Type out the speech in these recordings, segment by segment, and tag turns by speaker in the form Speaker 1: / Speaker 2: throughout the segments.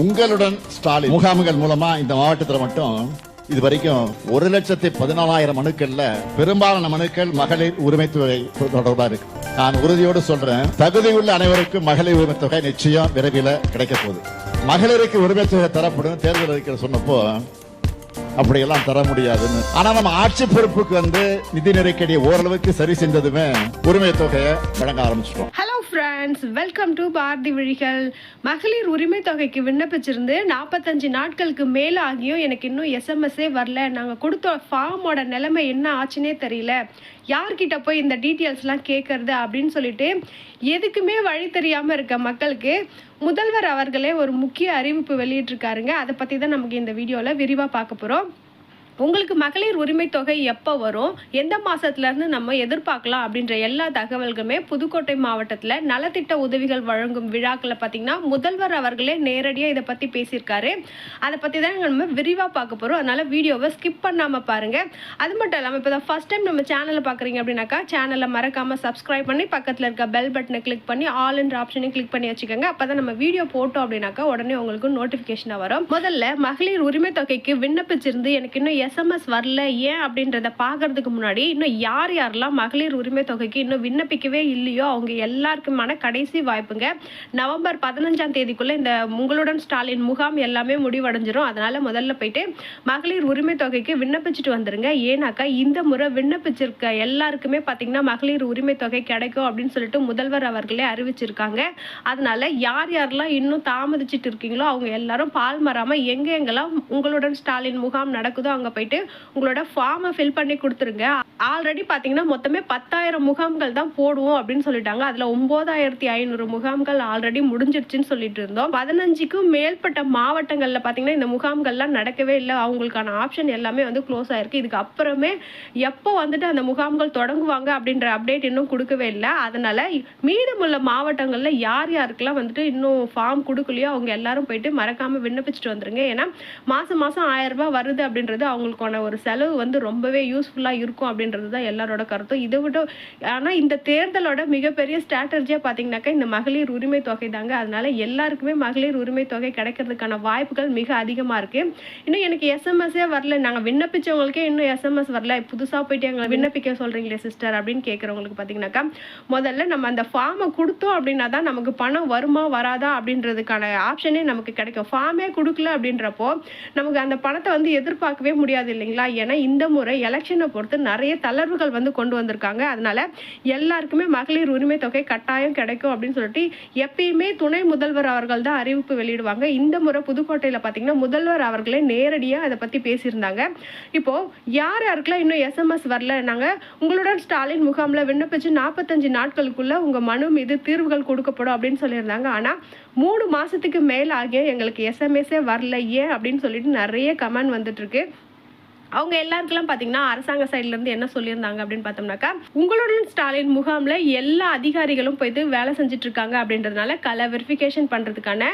Speaker 1: உங்களுடன் ஸ்டாலின். முகாம்கள் மூலமா இந்த மாவட்டத்துல மட்டும் இது வரைக்கும் ஒரு லட்சத்தி பதினாலாயிரம் மனுக்கள்ல பெரும்பாலான மனுக்கள் மகளிர் உரிமை தொகை தொடர்பா இருக்கு. நான் உறுதியோடு சொல்றேன் தகுதியுள்ள அனைவருக்கும் மகளிர் உரிமை தொகை நிச்சயம் விரைவில் கிடைக்க போகுது. மகளிருக்கு உரிமை தொகை தரப்படும் தேர்தல் அறிக்கை சொன்னப்போ அப்படியெல்லாம் தர முடியாதுன்னு. ஆனா நம்ம ஆட்சி பொறுப்புக்கு வந்து நிதி நெருக்கடியை ஓரளவுக்கு சரி செஞ்சதுமே உரிமை தொகையை வழங்க ஆரம்பிச்சிட்டோம்.
Speaker 2: ஃப்ரெண்ட்ஸ் வெல்கம் டு பாரதி விழிகள். மகளிர் உரிமை தொகைக்கு விண்ணப்பிச்சிருந்து நாற்பத்தஞ்சு நாட்களுக்கு மேலே ஆகியும் எனக்கு இன்னும் எஸ்எம்எஸ்ஸே வரல. நாங்கள் கொடுத்த ஃபார்மோட நிலைமை என்ன ஆச்சுன்னே தெரியல. யார்கிட்ட போய் இந்த டீட்டெயில்ஸ்லாம் கேட்குறது அப்படின்னு சொல்லிட்டு எதுக்குமே வழி தெரியாமல் இருக்க மக்களுக்கு முதல்வர் அவர்களே ஒரு முக்கிய அறிவிப்பு வெளியிட்டிருக்காருங்க. அதை பற்றி தான் நமக்கு இந்த வீடியோவில் விரிவாக பார்க்க போகிறோம் உங்களுக்கு மகளிர் உரிமை தொகை எப்போ வரும்? எந்த மாதத்துலேருந்து நம்ம எதிர்பார்க்கலாம் அப்படின்ற எல்லா தகவல்களுமே புதுக்கோட்டை மாவட்டத்தில் நலத்திட்ட உதவிகள் வழங்கும் விழாக்களை பார்த்தீங்கன்னா முதல்வர் அவர்களே நேரடியாக இதை பற்றி பேசியிருக்காரு. அதை பற்றி தான் நம்ம விரிவாக பார்க்க போகிறோம் அதனால் வீடியோவை ஸ்கிப் பண்ணாமல் பாருங்கள் அது மட்டும் இல்லாமல் இப்போ தான் ஃபஸ்ட் டைம் நம்ம சேனலை பார்க்குறீங்க அப்படின்னாக்கா சேனலை மறக்காமல் சப்ஸ்கிரைப் பண்ணி பக்கத்தில் இருக்க பெல் பட்டனை கிளிக் பண்ணி ஆல் என்ற ஆப்ஷனையும் கிளிக் பண்ணி வச்சுக்கோங்க. அப்போ தான் நம்ம வீடியோ போட்டோம் அப்படின்னாக்கா உடனே உங்களுக்கு நோட்டிஃபிகேஷனாக வரும். முதல்ல மகளிர் உரிமை தொகைக்கு விண்ணப்பிச்சிருந்து எனக்கு இன்னும் எஸ்எம்எஸ் வரல ஏன் அப்படின்றத பார்க்கறதுக்கு முன்னாடி இன்னும் யார் யாரெல்லாம் மகளிர் உரிமை தொகைக்கு இன்னும் விண்ணப்பிக்கவே இல்லையோ அவங்க எல்லாருக்குமான கடைசி வாய்ப்புங்க. நவம்பர் பதினஞ்சாம் தேதிக்குள்ளே இந்த உங்களுடன் ஸ்டாலின் முகாம் எல்லாமே முடிவடைஞ்சிரும். அதனால் முதல்ல போயிட்டு மகளிர் உரிமை தொகைக்கு விண்ணப்பிச்சுட்டு வந்துருங்க. ஏன்னாக்கா இந்த முறை விண்ணப்பிச்சிருக்க எல்லாருக்குமே பார்த்தீங்கன்னா மகளிர் உரிமை தொகை கிடைக்கும் அப்படின்னு சொல்லிட்டு முதல்வர் அவர்களே அறிவிச்சிருக்காங்க. அதனால யார் யாரெல்லாம் இன்னும் தாமதிச்சிட்டு இருக்கீங்களோ அவங்க எல்லாரும் பால் மறாமல் எங்க எங்கெல்லாம் உங்களுடன் ஸ்டாலின் முகாம் நடக்குதோ அங்கே போயிட்டு உங்களோட ஃபார்மை ஃபில் பண்ணி கொடுத்துருங்க. ஆல்ரெடி பார்த்தீங்கன்னா மொத்தமே பத்தாயிரம் முகாம்கள் தான் போடுவோம் அப்படின்னு சொல்லிட்டாங்க. அதில் ஒம்போதாயிரத்தி ஐநூறு முகாம்கள் ஆல்ரெடி முடிஞ்சிருச்சுன்னு சொல்லிட்டு இருந்தோம். பதினஞ்சுக்கும் மேற்பட்ட மாவட்டங்களில் பார்த்தீங்கன்னா இந்த முகாம்கள்லாம் நடக்கவே இல்லை. அவங்களுக்கான ஆப்ஷன் எல்லாமே வந்து க்ளோஸ் ஆயிருக்கு. இதுக்கு அப்புறமே எப்போ வந்துட்டு அந்த முகாம்கள் தொடங்குவாங்க அப்படின்ற அப்டேட் இன்னும் கொடுக்கவே இல்லை. அதனால மீதமுள்ள மாவட்டங்களில் யார் யாருக்கெல்லாம் வந்துட்டு இன்னும் ஃபார்ம் கொடுக்கலையோ அவங்க எல்லாரும் போயிட்டு மறக்காமல் விண்ணப்பிச்சுட்டு வந்துருங்க. ஏன்னா மாதம் மாதம் ஆயிரம் ரூபாய் வருது அப்படின்றது அவங்களுக்கான ஒரு செலவு வந்து ரொம்பவே யூஸ்ஃபுல்லாக இருக்கும் அப்படின்னு அப்படின்றது தான் எல்லாரோட கருத்தும். இதை விட ஆனா இந்த தேர்தலோட மிகப்பெரிய ஸ்ட்ராட்டஜியா பார்த்தீங்கன்னாக்கா இந்த மகளிர் உரிமை தொகை தாங்க. அதனால எல்லாருக்குமே மகளிர் உரிமை தொகை கிடைக்கிறதுக்கான வாய்ப்புகள் மிக அதிகமா இருக்கு. இன்னும் எனக்கு எஸ்எம்எஸ்ஸே வரல. நாங்கள் விண்ணப்பிச்சவங்களுக்கே இன்னும் எஸ்எம்எஸ் வரல. புதுசாக போயிட்டு எங்களை விண்ணப்பிக்க சொல்றீங்களே சிஸ்டர் அப்படின்னு கேட்குறவங்களுக்கு பார்த்தீங்கன்னாக்கா முதல்ல நம்ம அந்த ஃபார்மை கொடுத்தோம் அப்படின்னா தான் நமக்கு பணம் வருமா வராதா அப்படின்றதுக்கான ஆப்ஷனே நமக்கு கிடைக்கும். ஃபார்மே கொடுக்கல அப்படின்றப்போ நமக்கு அந்த பணத்தை வந்து எதிர்பார்க்கவே முடியாது இல்லைங்களா? ஏன்னா இந்த முறை எலெக்ஷனை பொறுத்து நிறைய தளர்வுகள் வந்து கொண்டு வந்திருக்காங்க. அதனால எல்லாருக்குமே மகளிர் உரிமை தொகை கட்டாயம் கிடைக்கும் அப்படின்னு சொல்லிட்டு எப்பயுமே துணை முதல்வர் அவர்கள் தான் அறிவிப்பு வெளியிடுவாங்க. இந்த முறை புதுக்கோட்டையில் பார்த்தீங்கன்னா முதல்வர் அவர்களே நேரடியாக அதை பற்றி பேசியிருந்தாங்க. இப்போ யார் யாருக்கெல்லாம் இன்னும் எஸ்எம்எஸ் வரல நாங்கள் உங்களுடன் ஸ்டாலின் முகாமில் விண்ணப்பிச்சு நாற்பத்தஞ்சு நாட்களுக்குள்ள உங்கள் மனு மீது தீர்வுகள் கொடுக்கப்படும் அப்படின்னு சொல்லியிருந்தாங்க. ஆனால் மூணு மாதத்துக்கு மேலாகிய எங்களுக்கு எஸ்எம்எஸ்ஸே வரல ஏன் அப்படின்னு சொல்லிட்டு நிறைய கமெண்ட் வந்துட்டு இருக்கு. அவங்க எல்லாருக்கெல்லாம் பார்த்தீங்கன்னா அரசாங்க சைட்லேருந்து என்ன சொல்லியிருந்தாங்க அப்படின்னு பார்த்தோம்னாக்கா உங்களுடன் ஸ்டாலின் முகாமில் எல்லா அதிகாரிகளும் போயிட்டு வேலை செஞ்சுட்டு இருக்காங்க அப்படின்றதுனால கலை வெரிஃபிகேஷன் பண்ணுறதுக்கான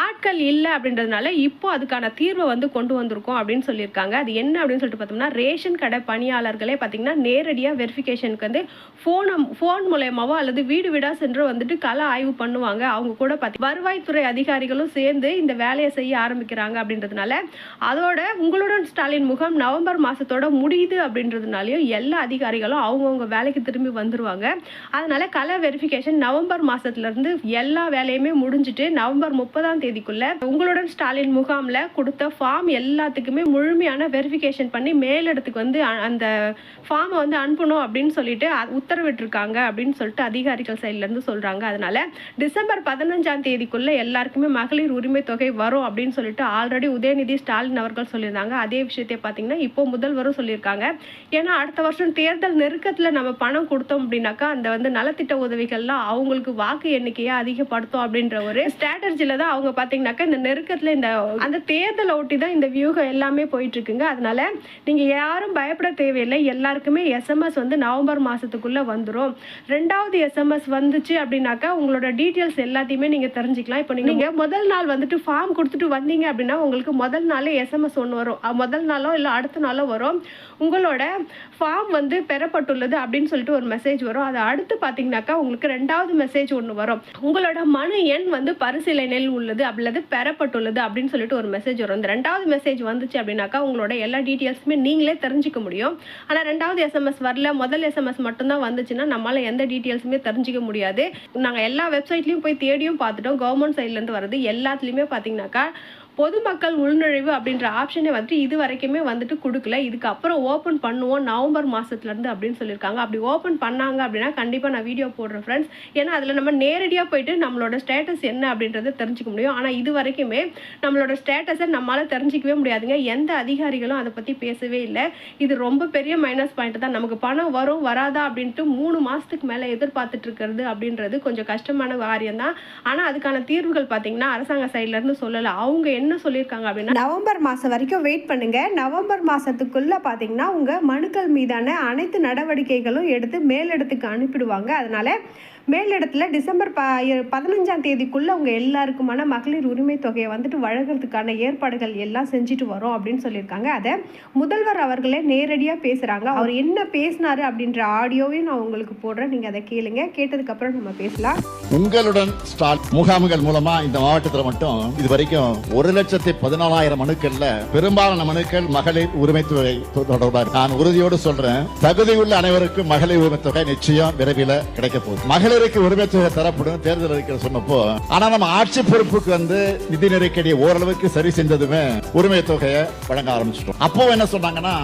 Speaker 2: ஆட்கள் இல்லை அப்படின்றதுனால இப்போ அதுக்கான தீர்வை வந்து கொண்டு வந்திருக்கோம் அப்படின்னு சொல்லியிருக்காங்க. அது என்ன அப்படின்னு சொல்லிட்டு பார்த்தோம்னா ரேஷன் கடை பணியாளர்களே பார்த்தீங்கன்னா நேரடியாக வெரிஃபிகேஷனுக்கு வந்து ஃபோன் ஃபோன் மூலயமாவோ அல்லது வீடு வீடாக சென்று வந்துட்டு கலை ஆய்வு பண்ணுவாங்க. அவங்க கூட பார்த்தி வருவாய்த்துறை அதிகாரிகளும் சேர்ந்து இந்த வேலையை செய்ய ஆரம்பிக்கிறாங்க அப்படின்றதுனால அதோட உங்களுடன் ஸ்டாலின் முகாம் நவம்பர் மாதத்தோட முடியுது அப்படின்றதுனாலையும் எல்லா அதிகாரிகளும் அவங்கவுங்க வேலைக்கு திரும்பி வந்துடுவாங்க அதனால் கலர் வெரிஃபிகேஷன் நவம்பர் மாதத்துலேருந்து எல்லா வேலையுமே முடிஞ்சிட்டு நவம்பர் முப்பதாம் தேதிக்குள்ள உங்களுடன் ஸ்டாலின் முகாமில் கொடுத்த ஃபார்ம் எல்லாத்துக்குமே முழுமையான வெரிஃபிகேஷன் பண்ணி மேலிடத்துக்கு வந்து அந்த ஃபார்மை வந்து அனுப்பணும் அப்படின்னு சொல்லிட்டு உத்தரவிட்டிருக்காங்க அப்படின்னு சொல்லிட்டு அதிகாரிகள் சைட்லேருந்து இருந்து அதனால் டிசம்பர் பதினஞ்சாம் தேதிக்குள்ளே எல்லாருக்குமே மகளிர் உரிமை தொகை வரும் அப்படின்னு சொல்லிட்டு ஆல்ரெடி உதயநிதி ஸ்டாலின் அவர்கள் சொல்லியிருந்தாங்க. அதே விஷயத்தை பார்த்தீங்கன்னா இப்போ முதல்வரும் சொல்லியிருக்காங்க. ஏன்னா அடுத்த வருஷம் தேர்தல் நெருக்கத்துல நம்ம பணம் கொடுத்தோம் அப்படின்னாக்கா அந்த வந்து நலத்திட்ட உதவிகள்லாம் அவங்களுக்கு வாக்கு எண்ணிக்கையை அதிகப்படுத்தும் அப்படின்ற ஒரு ஸ்ட்ராட்டஜில தான் அவங்க பார்த்தீங்கன்னாக்கா இந்த நெருக்கத்துல இந்த அந்த தேர்தலை ஒட்டி தான் இந்த வியூகம் எல்லாமே போயிட்டு இருக்குங்க அதனால நீங்க யாரும் பயப்பட தேவையில்லை. எல்லாருக்குமே எஸ்எம்எஸ் வந்து நவம்பர் மாசத்துக்குள்ள வந்துரும். ரெண்டாவது எஸ்எம்எஸ் வந்துச்சு அப்படின்னாக்கா உங்களோட டீட்டெயில்ஸ் எல்லாத்தையுமே நீங்க தெரிஞ்சுக்கலாம். இப்போ நீங்க முதல் நாள் வந்துட்டு ஃபார்ம் கொடுத்துட்டு வந்தீங்க அப்படின்னா உங்களுக்கு முதல் நாளே எஸ்எம்எஸ் ஒன்று வரும். முதல் நாளோ இல்லை அடுத்த அடுத்த வரும். உங்களோட ஃபார்ம் வந்து பெறப்பட்டுள்ளது அப்படின்னு சொல்லிட்டு ஒரு மெசேஜ் வரும். அது அடுத்து பார்த்தீங்கன்னாக்கா உங்களுக்கு ரெண்டாவது மெசேஜ் ஒன்று வரும். உங்களோட மனு எண் வந்து பரிசீலனையில் உள்ளது அல்லது பெறப்பட்டுள்ளது அப்படின்னு சொல்லிட்டு ஒரு மெசேஜ் வரும். இந்த ரெண்டாவது மெசேஜ் வந்துச்சு அப்படின்னாக்கா உங்களோட எல்லா டீட்டெயில்ஸுமே நீங்களே தெரிஞ்சுக்க முடியும். ஆனால் ரெண்டாவது எஸ்எம்எஸ் வரல. முதல் எஸ்எம்எஸ் மட்டும்தான் வந்துச்சுன்னா நம்மளால் எந்த டீட்டெயில்ஸுமே தெரிஞ்சிக்க முடியாது. நாங்கள் எல்லா வெப்சைட்லையும் போய் தேடியும் பார்த்துட்டோம். கவர்மெண்ட் சைட்லேருந்து வருது எல்லாத்துலேயுமே பார்த்தீங்கன்னாக்கா பொதுமக்கள் உள்நுழைவு அப்படின்ற ஆப்ஷனே வந்துட்டு இது வரைக்குமே வந்துட்டு கொடுக்கல. இதுக்கப்புறம் ஓப்பன் பண்ணுவோம் நவம்பர் மாதத்துலேருந்து அப்படின்னு சொல்லியிருக்காங்க. அப்படி ஓப்பன் பண்ணாங்க அப்படின்னா கண்டிப்பாக நான் வீடியோ போடுறேன் ஃப்ரெண்ட்ஸ் ஏன்னா அதில் நம்ம நேரடியாக போயிட்டு நம்மளோட ஸ்டேட்டஸ் என்ன அப்படின்றத தெரிஞ்சுக்க முடியும். ஆனால் இது வரைக்குமே நம்மளோட ஸ்டேட்டஸை நம்மளால் தெரிஞ்சிக்கவே முடியாதுங்க. எந்த அதிகாரிகளும் அதை பற்றி பேசவே இல்லை. இது ரொம்ப பெரிய மைனஸ் பாயிண்ட் தான். நமக்கு பணம் வரும் வராதா அப்படின்ட்டு மூணு மாதத்துக்கு மேலே எதிர்பார்த்துட்டு இருக்கிறது அப்படின்றது கொஞ்சம் கஷ்டமான காரியம் தான். ஆனால் அதுக்கான தீர்வுகள் பார்த்தீங்கன்னா அரசாங்க சைட்லேருந்து சொல்லலை. அவங்க என்ன சொல்லியிருக்காங்க அப்படின்னா நவம்பர் மாதம் வரைக்கும் வெயிட் பண்ணுங்க. நவம்பர் மாதத்துக்குள்ளே பார்த்தீங்கன்னா உங்கள் மனுக்கள் மீதான அனைத்து நடவடிக்கைகளும் எடுத்து மேலிடத்துக்கு அனுப்பிடுவாங்க. அதனால மேலிடத்துல டிசம்பர் ப பதினஞ்சாம் தேதிக்குள்ளே அவங்க எல்லாருக்குமான மகளிர் உரிமை தொகையை வந்துட்டு வழங்குறதுக்கான ஏற்பாடுகள் எல்லாம் செஞ்சுட்டு வரோம் அப்படின்னு சொல்லியிருக்காங்க. அதை முதல்வர் அவர்களே நேரடியாக பேசுகிறாங்க அவர் என்ன பேசினாரு அப்படின்ற ஆடியோவையும் நான் உங்களுக்கு போடுறேன். நீங்கள் அதை கேளுங்க. கேட்டதுக்கப்புறம் நம்ம பேசலாம்.
Speaker 1: உங்களுடன் ஸ்டால் முகாம்கள் மூலமா இந்த மாவட்டத்தில் மட்டும் இது வரைக்கும் ஒரு லட்சத்தி பதினாலாயிரம் மனுக்கள்ல பெரும்பாலான மனுக்கள் மகளிர் உரிமை தொகை தொடர்பாக நான் உறுதியோடு சொல்றேன். தகுதியுள்ள அனைவருக்கும் மகளிர் உரிமை தொகை நிச்சயம் விரைவில் கிடைக்க போகுது. மகளிருக்கு உரிமை தொகை தரப்படும். தேர்தல் அறிக்கை சொன்னப்போ ஆனா நம்ம ஆட்சி பொறுப்புக்கு வந்து நிதி நெருக்கடியை ஓரளவுக்கு சரி செஞ்சதுமே உரிமை தொகையை வழங்க ஆரம்பிச்சிட்டோம். அப்போ என்ன சொன்னாங்கன்னா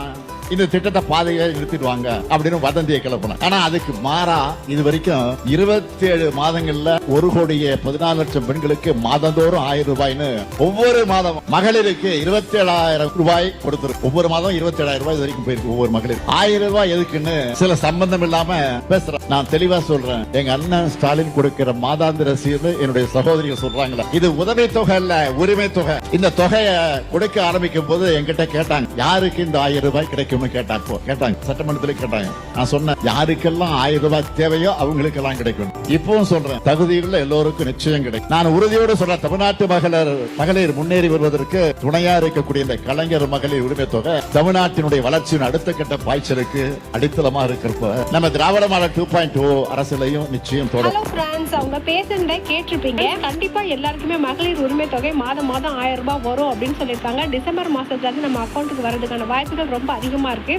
Speaker 1: இந்த திட்டத்தை பாதையை நிறுத்திடுவாங்க அப்படின்னு வதந்தியை கிளப்பினாங்க ஆனா அதுக்கு மாறா இது வரைக்கும் இருபத்தி ஏழு மாதங்கள்ல ஒரு கோடியே பதினாலு லட்சம் பெண்களுக்கு மாதந்தோறும் ஆயிரம் ரூபாய்னு ஒவ்வொரு மாதம் மகளிருக்கு இருபத்தி ஏழாயிரம் ரூபாய் கொடுத்துருக்கு ஒவ்வொரு மாதம் இருபத்தி ஏழாயிரம் ரூபாய் இது வரைக்கும் போயிருக்கு ஒவ்வொரு மகளிர் ஆயிரம் ரூபாய் எதுக்குன்னு சில சம்பந்தம் இல்லாம பேசுறேன். நான் தெளிவா சொல்றேன். எங்க அண்ணன் ஸ்டாலின் கொடுக்கிற மாதாந்திர சீர்னு என்னுடைய சகோதரிகள் சொல்றாங்களா இது உதவி தொகை இல்ல உரிமை தொகை. இந்த தொகையை கொடுக்க ஆரம்பிக்கும் போது என்கிட்ட கேட்டாங்க யாருக்கு இந்த ஆயிரம் ரூபாய் கிடைக்கும்னு கேட்டாங்க கேட்டாங்க. சட்டமன்றத்தில் கேட்டாங்க. நான் சொன்னேன் யாருக்கெல்லாம் ஆயிரம் ரூபாய் தேவையோ அவங்களுக்கெல்லாம் கிடைக்கும் இப்பவும் சொல்றேன் தகுதியுள்ள எல்லோருக்கும் நிச்சயம் கிடைக்கும். நான் உறுதியோடு சொல்றேன் தமிழ்நாட்டு மகளிர் மகளிர் முன்னேறி வருவதற்கு துணையா இருக்கக்கூடிய இந்த கலைஞர் மகளிர் உரிமை தொகை தமிழ்நாட்டினுடைய வளர்ச்சியின் அடுத்த கட்ட பாய்ச்சலுக்கு அடித்தளமா இருக்கிறப்ப நம்ம Dravida model two point O அரசியலையும் நிச்சயம் தொடரும்
Speaker 2: அவங்க பேசுனதை கேட்டிருப்பீங்க. கண்டிப்பா எல்லாருக்குமே மகளிர் உரிமை தொகை மாதம் மாதம் ஆயிரம் ரூபாய் வரும் அப்படின்னு சொல்லியிருக்காங்க. டிசம்பர் மாசத்துல இருந்து நம்ம அக்கௌண்ட்டுக்கு வரதுக்கான வாய்ப்புகள் ரொம்ப அதிகமா இருக்கு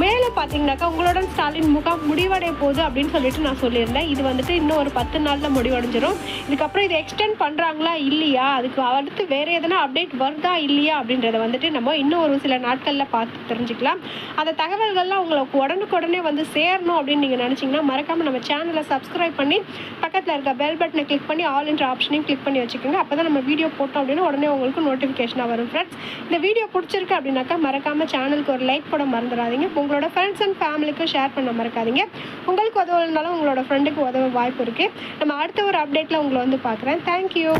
Speaker 2: மேலே பார்த்தீங்கன்னாக்கா உங்களுடன் ஸ்டாலின் முகாம் முடிவடைய போகுது அப்படின்னு சொல்லிட்டு நான் சொல்லியிருந்தேன். இது வந்துட்டு இன்னும் ஒரு பத்து நாளில் முடிவடைஞ்சிரும். இதுக்கப்புறம் இதை எக்ஸ்டெண்ட் பண்ணுறாங்களா இல்லையா? அதுக்கு அடுத்து வேற எதனா அப்டேட் வருதா இல்லையா அப்படின்றத வந்துட்டு நம்ம இன்னும் ஒரு சில நாட்களில் பார்த்து தெரிஞ்சுக்கலாம். அந்த தகவல்கள்லாம் உங்களுக்கு உடனுக்குடனே வந்து சேரணும் அப்படின்னு நீங்கள் நினச்சிங்கன்னா மறக்காமல் நம்ம சேனலை சப்ஸ்கிரைப் பண்ணி பக்கத்தில் இருக்க பெல் பட்டனை கிளிக் பண்ணி ஆல் என்ற ஆப்ஷனையும் கிளிக் பண்ணி வச்சுக்கோங்க. அப்பதான் நம்ம வீடியோ போட்டோம் அப்படின்னா உடனே உங்களுக்கு நோட்டிஃபிகேஷனாக வரும் ஃப்ரெண்ட்ஸ் இந்த வீடியோ பிடிச்சிருக்கு அப்படின்னாக்கா மறக்காமல் சேனலுக்கு ஒரு லைக் போட மறந்துடாதீங்க. உங்களோட ஃப்ரெண்ட்ஸ் அண்ட் ஃபேமிலிக்கும் ஷேர் பண்ண மறக்காதீங்க. உங்களுக்கு உதவலைனாலும் உங்களோட ஃப்ரெண்டுக்கு உதவ வாய்ப்பு இருக்குது நம்ம அடுத்த ஒரு அப்டேட்டில் உங்களை வந்து பார்க்குறேன். தேங்க்யூ